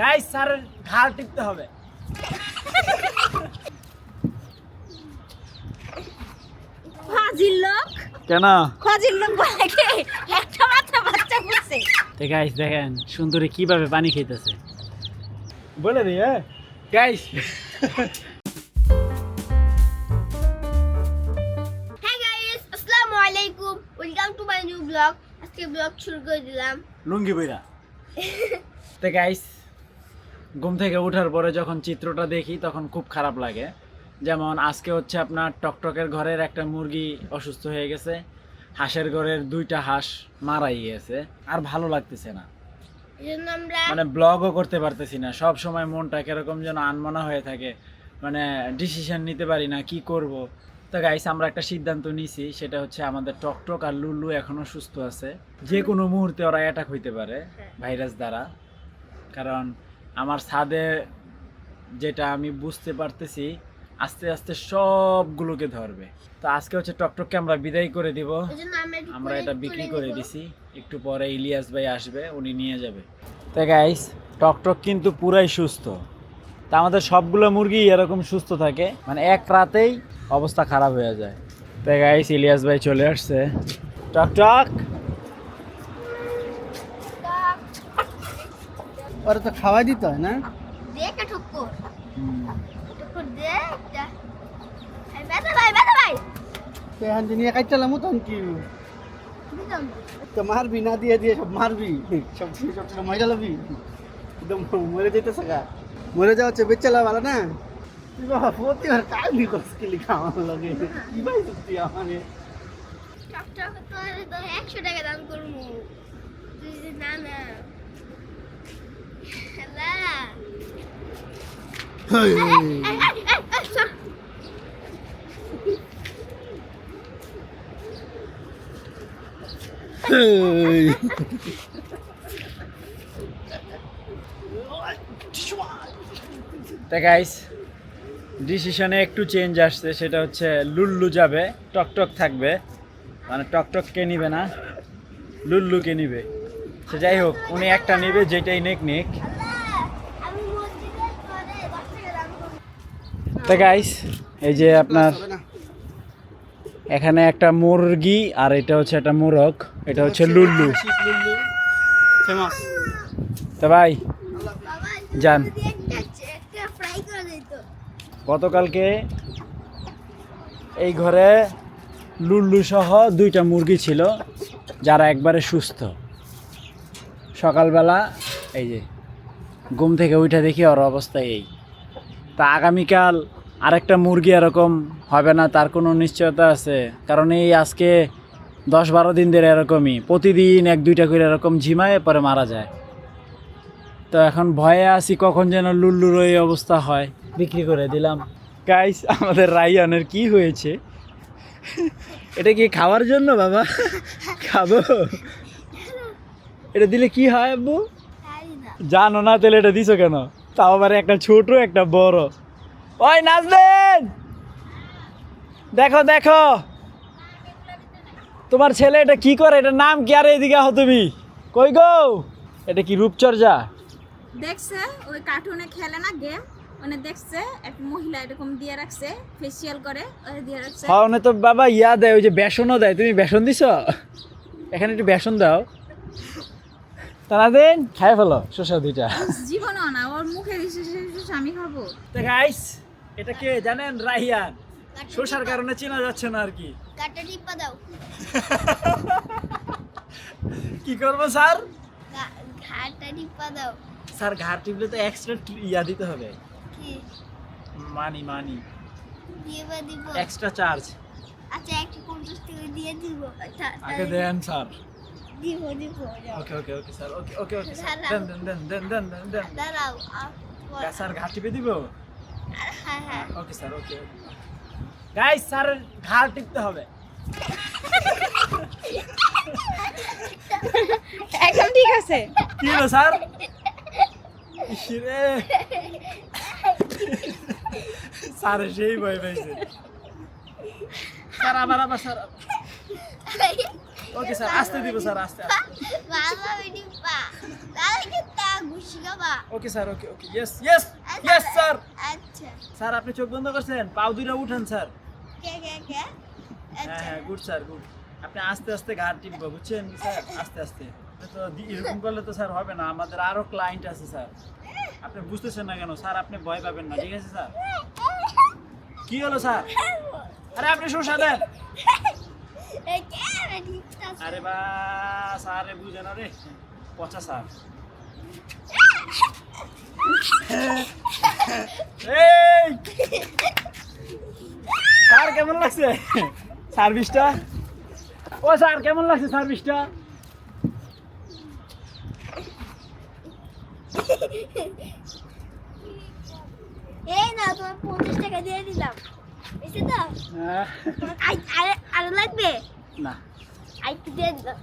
Guys sir ঘাড় টিপতে হবে। ফাজিল লোক? কেন? ফাজিল লোক বলে কি একটা মাত্র বাচ্চা তো গাইস দেখেন সুন্দরী কীভাবে পানি খেতেছে। বলে দিই হ্যাঁ? গাইস আলাইকুম। Welcome to my new blog আজকে ব্লগ শুরু করে দিলাম। লুঙ্গি বইরা তো গাইস ঘুম থেকে ওঠার পরে যখন চিত্রটা দেখি তখন খুব খারাপ লাগে। যেমন আজকে হচ্ছে আপনার টকটকের ঘরের একটা মুরগি অসুস্থ হয়ে গেছে হাঁসের ঘরের দুইটা হাঁস মারাই গেছে আর ভালো লাগতেছে না। মানে ব্লগও করতে পারতেছি না সব সময় মনটা কীরকম যেন আনমনা হয়ে থাকে মানে ডিসিশন নিতে পারি না কি করব। তো গাইস আমরা একটা সিদ্ধান্ত নিছি সেটা হচ্ছে আমাদের টকটক আর লুল্লু এখনও সুস্থ আছে। যে কোনো মুহূর্তে ওরা অ্যাটাক হইতে পারে ভাইরাস দ্বারা কারণ আমার ছাদে যেটা আমি বুঝতে পারতেছি আস্তে আস্তে সবগুলোকে ধরবে। তো আজকে হচ্ছে টকটককে আমরা বিদায় করে দিব। আমরা এটা বিক্রি করে। দিছি। একটু পরে ইলিয়াস ভাই আসবে উনি নিয়ে যাবে। তো গাইস টকটক কিন্তু পুরাই সুস্থ। তা আমাদের সবগুলো মুরগি এরকম সুস্থ থাকে মানে এক রাতেই অবস্থা খারাপ হয়ে যায়। তো গাইস ইলিয়াস ভাই চলে আসছে। টকটক! ওরা তো খাওয়াই দিতে হয় না? এখন নিয়ে তখন কি? তো মারবি। না দিয়ে দিয়ে সব মারবি। সব সব সব মজা লাবি একদম মরে যেতেছে গা। মরে যাওয়া হচ্ছে বেচালা ভালো না? বাবা প্রতিবার কালি লাগে? কি ভাই আমারে? একশো টাকা দাম করব। তুই না না হ্যালা এই, এই, এই, এই, সর। তো গাইস ডিসিশনে একটু চেঞ্জ আসছে, সেটা হচ্ছে লুল্লু যাবে, টকটক থাকবে। মানে টকটককে নিবে না? লুল্লুকে নিবে। সে যাই হোক, উনি একটা নিবে, যেটাই নেক নেক আমি মসজিদে করে দশ টাকা দাম করব তো গাইস এই যে আপনার এখানে একটা মুরগি আর এটা হচ্ছে একটা মোরগ এটা হচ্ছে লুল্লু। লুল্লু তো ভাই যান। একটা ফ্রাই করে দিত গতকালকে এই ঘরে লুল্লু সহ দুইটা মুরগি ছিল যারা একবারে সুস্থ। সকালবেলা এই যে ঘুম থেকে উঠে দেখি ওর অবস্থা এই। তা আগামীকাল আরেকটা মুরগি এরকম হবে না তার কোনো নিশ্চয়তা আছে? কারণ এই আজকে দশ বারো দিন ধরে এরকমই। প্রতিদিন এক দুইটা করে এরকম ঝিমায় পরে মারা যায়। তো এখন ভয়ে আছি কখন যেন লুল্লুর এই অবস্থা হয়। বিক্রি করে দিলাম। গাইস আমাদের রাইয়ানের কি হয়েছে? এটা কি খাওয়ার জন্য বাবা? খাব? এটা দিলে কি হয় আব্বু? জানো না তাহলে এটা দিছো কেন? তাও আবার একটা ছোট একটা বড়। ওই নাচবেন দেখো দেখো। তোমার ছেলে এটা কি করে? এটার নাম কি? আর এদিকে আহ তুমি। কই গো? এটা কি রূপচর্যা? দেখছে ওই কার্টুনে খেলে না গেম মানে দেখছে এক মহিলা এরকম দিয়ে রাখছে ফেসিয়াল করে ওই দিয়ে রাখছে। খাওয়ানো তো বাবা ইয়া দেয় ওই যে বেসনও দেয়। তুমি বেসন দিছ? এখানে একটু বেসন দাও। তারা দিন। খাই ফেলো শসা দুইটা। জীবনও না ওর মুখে দিছে আমি খাব। তো গাইস এটা কে জানেন? রাহিয়ান। শসার কারণে চেনা যাচ্ছে না আর কি। কাটা টিপা দাও। কি করব স্যার? ঘাটা টিপা দাও। স্যার ঘাট টিপলে তো এক্সট্রা ইয়া দিতে হবে। কি? মানি মানি। দিয়ে দিব। এক্সট্রা চার্জ আচ্ছা একটু পঞ্চাশ টাকা দিয়ে দিব। আচ্ছা, আগে দেন স্যার। দিব দিব। ওকে ওকে ওকে স্যার ওকে ওকে ওকে। দেন দেন দেন দেন দেন দেন দেন দাঁড়াও। স্যার ঘাট টিপে দিব হ্যাঁ হ্যাঁ okay sir okay guys sir ঘাট টিপতে হবে। একদম ঠিক আছে। কি হলো স্যার ইসরে স্যার সেই ভয় পাইছে। স্যার আবার আবার স্যার। ওকে স্যার আসতে দিব স্যার আস্তে বাবা okay sir okay okay yes yes yes sir আচ্ছা স্যার আপনি চোখ বন্ধ করছেন? পাও দুইটা উঠান স্যার হ্যাঁ হ্যাঁ গুড স্যার গুড আপনি আস্তে আস্তে ঘাট টিপবো, বুঝছেন? স্যার আস্তে আস্তে। তো এরকম করলে তো স্যার হবে না। আমাদের আরও ক্লায়েন্ট আছে স্যার আপনি বুঝতেছেন না কেন? স্যার আপনি ভয় পাবেন না, ঠিক আছে স্যার কি হলো স্যার আরে, আপনি শোষা দেন। এই কে রে ঠিক আছে। আরে বুঝে না রে। পচা এই! স্যার কেমন লাগছে? সার্ভিসটা? ও স্যার কেমন লাগছে সার্ভিসটা? এই না তোমার পঞ্চাশ টাকা দিয়ে দিলাম। এসে তো হ্যাঁ, আরে আরও লাগবে? না। দিলাম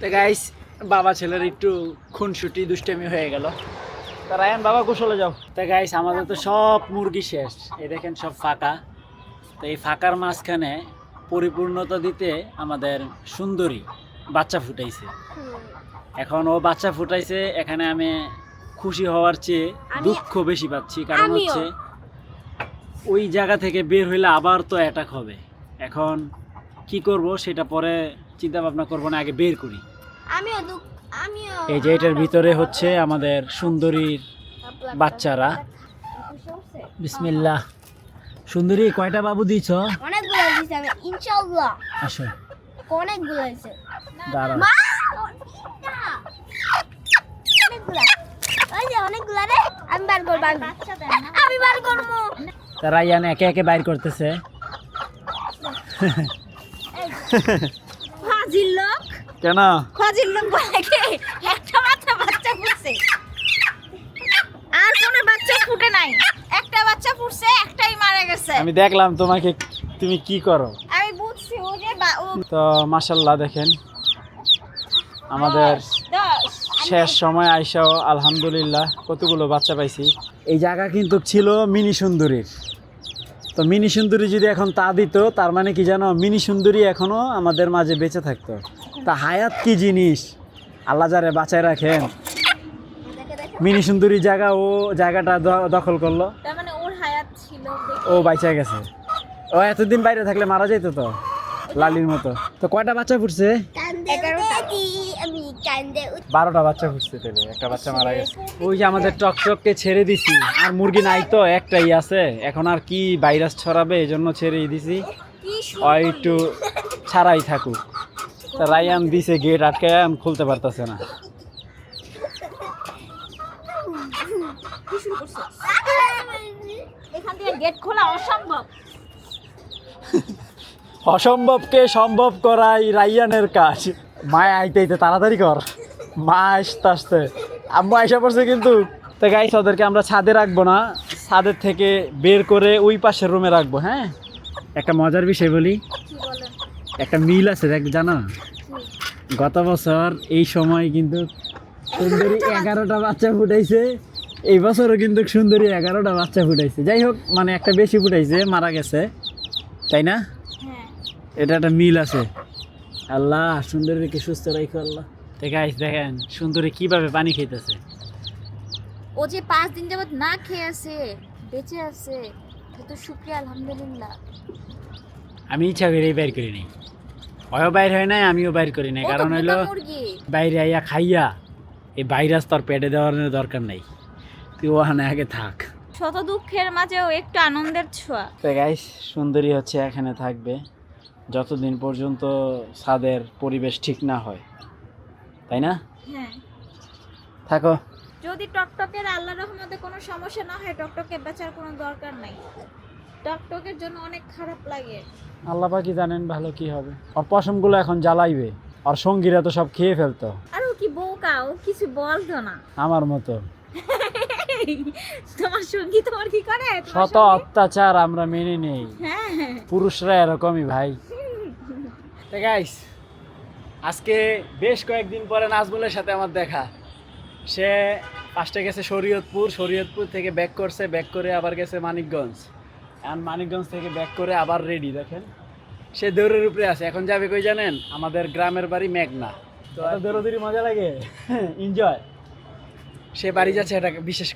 তো গাইস বাবা ছেলের একটু খুনসুটি দুষ্টামি হয়ে গেল। তা রায়ান বাবা কুশলে যাও। তা গাইস আমাদের তো সব মুরগি শেষ। এই দেখেন সব ফাঁকা। তো এই ফাঁকার মাঝখানে পরিপূর্ণতা দিতে আমাদের সুন্দরী বাচ্চা ফুটাইছে। এখন ও বাচ্চা ফুটাইছে এখানে আমি খুশি হওয়ার চেয়ে দুঃখ বেশি পাচ্ছি কারণ হচ্ছে ওই জায়গা থেকে বের হইলে আবার তো অ্যাটাক হবে। এখন কি করব সেটা পরে চিন্তা ভাবনা করব না আগে বের করি। আমিও আমিও এই যে এটার ভিতরে হচ্ছে আমাদের সুন্দরীর বাচ্চারা। বিসমিল্লাহ। সুন্দরী কয়টা বাবু দিছ অনেকগুলো দিয়েছে আমি ইনশাআল্লাহ। আসো। অনেকগুলো হয়েছে। দাঁড়াও মা তিনটা। অনেকগুলা ওই যে অনেকগুলা রে আমি বার করব আমি। আমি বার করব। তা রায়ান একে একে বাইর করতেছে। ফাজিল লোক। কেন? ফাজিল লোক বলে একটা মাত্র বাচ্চা ফুটছে। আর কোনো বাচ্চা ফুটে নাই। একটা বাচ্চা ফুটছে একটাই মারা গেছে। আমি দেখলাম তোমাকে তুমি কি করো। আমি বুঝছি ও যে তো মাসাল্লাহ দেখেন। আমাদের দশ। শেষ সময় আইসাও আলহামদুলিল্লাহ কতগুলো বাচ্চা পাইছি। এই জায়গা কিন্তু ছিল মিনি সুন্দরীর। তো মিনি সুন্দরী যদি এখন তা দিত তার মানে কি জানো মিনি সুন্দরী এখনও আমাদের মাঝে বেঁচে থাকতো। তা হায়াত কি জিনিস? আল্লাহ যারে বাঁচায় রাখেন। মিনি সুন্দরী জায়গা ও জায়গাটা দখল করল। তার মানে ও বাইচা গেছে। ও এতদিন বাইরে থাকলে মারা যেত তো লালির মতো। তো কয়টা বাচ্চা ফুটছে কান্দে উঠেছি আমি কান্দে উঠে বারোটা বাচ্চা ফুটছে তেলে একটা বাচ্চা মারা গেছে। ওই যে আমাদের টকটককে ছেড়ে দিছি আর মুরগি নাই তো একটাই আছে। এখন আর কি ভাইরাস ছড়াবে এই জন্য ছেড়েই দিছি। কি ও একটু ছাড়াই থাকুক। তা রায়ান দিছে গেট আটকায় আমি খুলতে পারতেছে না। কি শুরু করছ? এখান থেকে গেট খোলা অসম্ভব। অসম্ভবকে সম্ভব করাই রাইয়ানের কাজ। মায় আইতে আইতে তাড়াতাড়ি কর। মা আসতে আসতে। আম্মু আইসা পড়ছে কিন্তু। তো গাইস ওদেরকে আমরা ছাদে রাখব না। ছাদের থেকে বের করে ওই পাশের রুমে রাখব হ্যাঁ? একটা মজার বিষয় বলি। একটা মিল আছে দেখ জানো? গত বছর এই সময় কিন্তু সুন্দরী এগারোটা বাচ্চা ফুটাইছে। এই বছরও কিন্তু সুন্দরী এগারোটা বাচ্চা ফুটাইছে। যাই হোক মানে একটা বেশি ফুটাইছে মারা গেছে। তাই না? হ্যাঁ। এটা একটা মিল আছে। আল্লাহ সুন্দরীকে সুস্থ রাখো আল্লাহ। দেখাইস দেখেন সুন্দরী কীভাবে পানি খাইতেছে? ও যে পাঁচ দিন যাবত না খেয়ে আছে বেঁচে আছে তো শুক্রিয়া আলহামদুলিল্লাহ। আমি ইচ্ছা করে বাইর করি নাই। ওয়ও বাইর হয় নাই আমিও বাইর করি নাই। কারণ হইল বাইরে আইয়া খাইয়া এই ভাইরাস তোর পেটে দেওয়ার দরকার নাই। তুই ওখানে আগে থাক। শত দুঃখের মাঝেও একটু আনন্দের ছোঁয়া। তো গাইস সুন্দরী হচ্ছে এখানে থাকবে। যতদিন পর্যন্ত ছাদের পরিবেশ ঠিক না হয় তাই না? হ্যাঁ। থাকো। যদি টকটকের আল্লাহ রহমতে কোনো সমস্যা না হয় টকটকে বেচার কোনো দরকার নাই। টকটকের জন্য অনেক খারাপ লাগে। আল্লাহ পাকি জানেন ভালো কি হবে? আর পশমগুলো এখন জ্বালাইবে। আর সঙ্গীরা তো সব খেয়ে ফেলতো। আর ও কি বোকা? ও কিছু বলতো না। আমার মতো। তোমার সঙ্গী তোমার কি করে? শত অত্যাচার আমরা মেনে নেই। হ্যাঁ। পুরুষরা এরকমই ভাই। গাইস আজকে বেশ কয়েকদিন পরে নাজমুলের সাথে আমার দেখা। সে ফার্স্টে গেছে শরীয়তপুর শরীয়তপুর থেকে ব্যাক করছে ব্যাক করে আবার গেছে মানিকগঞ্জ। এখন মানিকগঞ্জ থেকে ব্যাক করে আবার রেডি দেখেন। সে দৌড়ের উপরে আছে। এখন যাবে কই জানেন? আমাদের গ্রামের বাড়ি মেঘনা। তো তো দৌড়াদৌড়ি মজা লাগে। এনজয় সে বাড়ি যাচ্ছে এটা বিশেষ